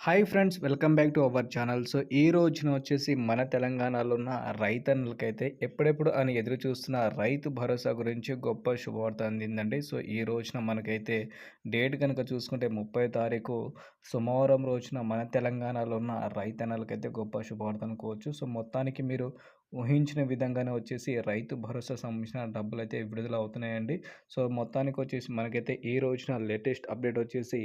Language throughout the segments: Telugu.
Hi friends welcome back to our channel so ఈ రోజున వచ్చేసి మన తెలంగాణలో ఉన్న రైతన్నులకైతే ఎప్పుడెప్పుడు అని ఎదురు చూస్తున్న రైతు భరోసా గురించి గొప్ప శుభవార్త అందిందండి. సో ఈ రోజున మనకైతే డేట్ కనుక చూసుకుంటే ముప్పై తారీఖు సోమవారం రోజున మన తెలంగాణలో ఉన్న రైతన్నలకైతే గొప్ప శుభవార్త అనుకోవచ్చు. సో మొత్తానికి మీరు ఊహించిన విధంగానే వచ్చేసి రైతు భరోసా సంబంధించిన డబ్బులు అయితే విడుదల అవుతున్నాయండి సో మొత్తానికి వచ్చేసి మనకైతే ఈ రోజున లేటెస్ట్ అప్డేట్ వచ్చేసి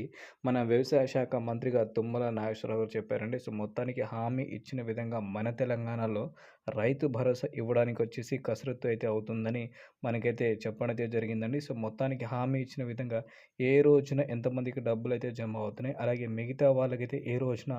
మన వ్యవసాయ శాఖ మంత్రిగా తుమ్మల నాగేశ్వరరావు గారు చెప్పారండి. సో మొత్తానికి హామీ ఇచ్చిన విధంగా మన తెలంగాణలో రైతు భరోసా ఇవ్వడానికి వచ్చేసి కసరత్తు అయితే అవుతుందని మనకైతే చెప్పడం అయితే జరిగిందండి. సో మొత్తానికి హామీ ఇచ్చిన విధంగా ఏ రోజున ఎంతమందికి డబ్బులు అయితే జమ అవుతున్నాయి అలాగే మిగతా వాళ్ళకైతే ఏ రోజున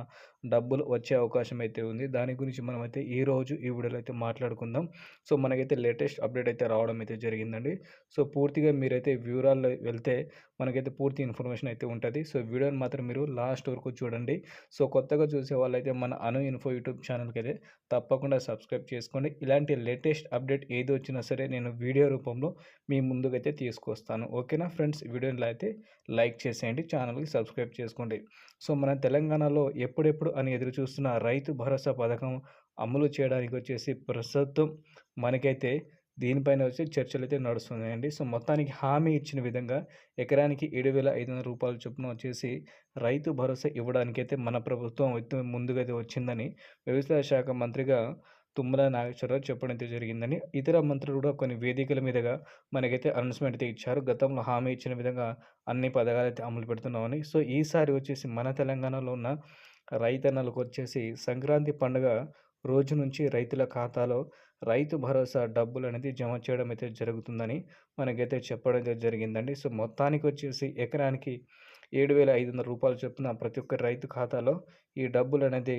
డబ్బులు వచ్చే అవకాశం అయితే ఉంది దాని గురించి మనమైతే ఈ రోజు ఈ వీడియోలో అయితే మాట్లాడుకుందాం. సో మనకైతే లేటెస్ట్ అప్డేట్ అయితే రావడం అయితే జరిగిందండి. సో పూర్తిగా మీరైతే వివరాల్లో వెళ్తే మనకైతే పూర్తి ఇన్ఫర్మేషన్ అయితే ఉంటుంది. సో వీడియోని మాత్రం మీరు లాస్ట్ వరకు చూడండి. సో కొత్తగా చూసే వాళ్ళైతే మన అను ఇన్ఫో యూట్యూబ్ ఛానల్కి అయితే తప్పకుండా సబ్స్క్రైబ్ చేసుకోండి. ఇలాంటి లేటెస్ట్ అప్డేట్ ఏది వచ్చినా సరే నేను వీడియో రూపంలో మీ ముందుకైతే తీసుకొస్తాను. ఓకేనా ఫ్రెండ్స్? వీడియోలో అయితే లైక్ చేసేయండి. ఛానల్కి సబ్స్క్రైబ్ చేసుకోండి. సో మన తెలంగాణలో ఎప్పుడెప్పుడు అని ఎదురు చూస్తున్న రైతు భరోసా పథకం అమలు చేయడానికి వచ్చేసి ప్రస్తుతం మనకైతే దీనిపైన వచ్చి చర్చలు అయితే నడుస్తున్నాయండి. సో మొత్తానికి హామీ ఇచ్చిన విధంగా ఎకరానికి ఏడు వేల ఐదు వందల రూపాయల చొప్పున వచ్చేసి రైతు భరోసా ఇవ్వడానికైతే మన ప్రభుత్వం ముందుగా అయితే వచ్చిందని వ్యవసాయ శాఖ మంత్రిగా తుమ్మల నాగేశ్వరరావు చెప్పడం అయితే జరిగిందని ఇతర మంత్రులు కూడా కొన్ని వేదికల మీదుగా మనకైతే అనౌన్స్మెంట్ అయితే ఇచ్చారు. గతంలో హామీ ఇచ్చిన విధంగా అన్ని పథకాలు అయితే అమలు పెడుతున్నామని. సో ఈసారి వచ్చేసి మన తెలంగాణలో ఉన్న రైతన్నలకు వచ్చేసి సంక్రాంతి పండుగ రోజు నుంచి రైతుల ఖాతాలో రైతు భరోసా డబ్బులు అనేది జమ చేయడం అయితే జరుగుతుందని మనకైతే చెప్పడం అయితే జరిగిందండి. సో మొత్తానికి వచ్చేసి ఎకరానికి ఏడు వేల ఐదు వందల రూపాయలు చొప్పున ప్రతి ఒక్క రైతు ఖాతాలో ఈ డబ్బులు అనేది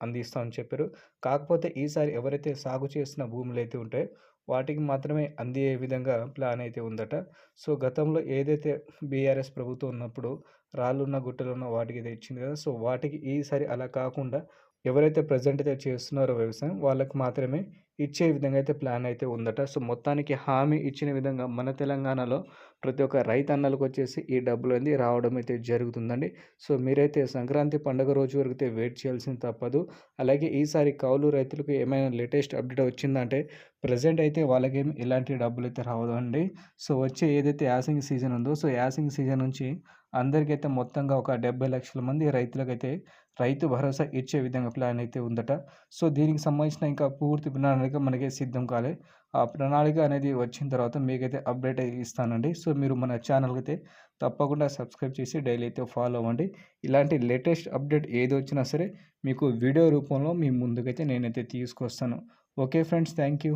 అందిస్తామని చెప్పారు. కాకపోతే ఈసారి ఎవరైతే సాగు చేసిన భూములు అయితే ఉంటాయో వాటికి మాత్రమే అందే విధంగా ప్లాన్ అయితే ఉందట. సో గతంలో ఏదైతే బీఆర్ఎస్ ప్రభుత్వం ఉన్నప్పుడు రాళ్ళున్న గుట్టలున్న వాటికి అయితే ఇచ్చింది కదా సో వాటికి ఈసారి అలా కాకుండా ఎవరైతే ప్రజెంట్ అయితే చేస్తున్నారో వ్యవసాయం వాళ్ళకి మాత్రమే ఇచ్చే విధంగా అయితే ప్లాన్ అయితే ఉందట. సో మొత్తానికి హామీ ఇచ్చిన విధంగా మన తెలంగాణలో ప్రతి ఒక్క రైతన్నలకు వచ్చేసి ఈ డబ్బులు అనేది రావడం అయితే జరుగుతుందండి. సో మీరైతే సంక్రాంతి పండుగ రోజు వరకు అయితే వెయిట్ చేయాల్సింది తప్పదు. అలాగే ఈసారి కౌలు రైతులకు ఏమైనా లేటెస్ట్ అప్డేట్ వచ్చిందంటే ప్రజెంట్ అయితే వాళ్ళకేమి ఇలాంటి డబ్బులు అయితే రావదండి. సో వచ్చే ఏదైతే యాసింగ్ సీజన్ ఉందో సో యాసింగ్ సీజన్ నుంచి అందరికైతే మొత్తంగా ఒక డెబ్బై లక్షల మంది రైతులకైతే రైతు భరోసా ఇచ్చే విధంగా ప్లాన్ అయితే ఉందట. సో దీనికి సంబంధించిన ఇంకా పూర్తి ప్రణాళిక మనకి సిద్ధం కాలే. ఆ ప్రణాళిక అనేది వచ్చిన తర్వాత మీకైతే అప్డేట్ ఇస్తానండి. సో మీరు మన ఛానల్కి అయితే తప్పకుండా సబ్స్క్రైబ్ చేసి డైలీ అయితే ఫాలో అవ్వండి. ఇలాంటి లేటెస్ట్ అప్డేట్ ఏది వచ్చినా సరే మీకు వీడియో రూపంలో మీ ముందుకైతే నేనైతే తీసుకొస్తాను. Okay friends thank you.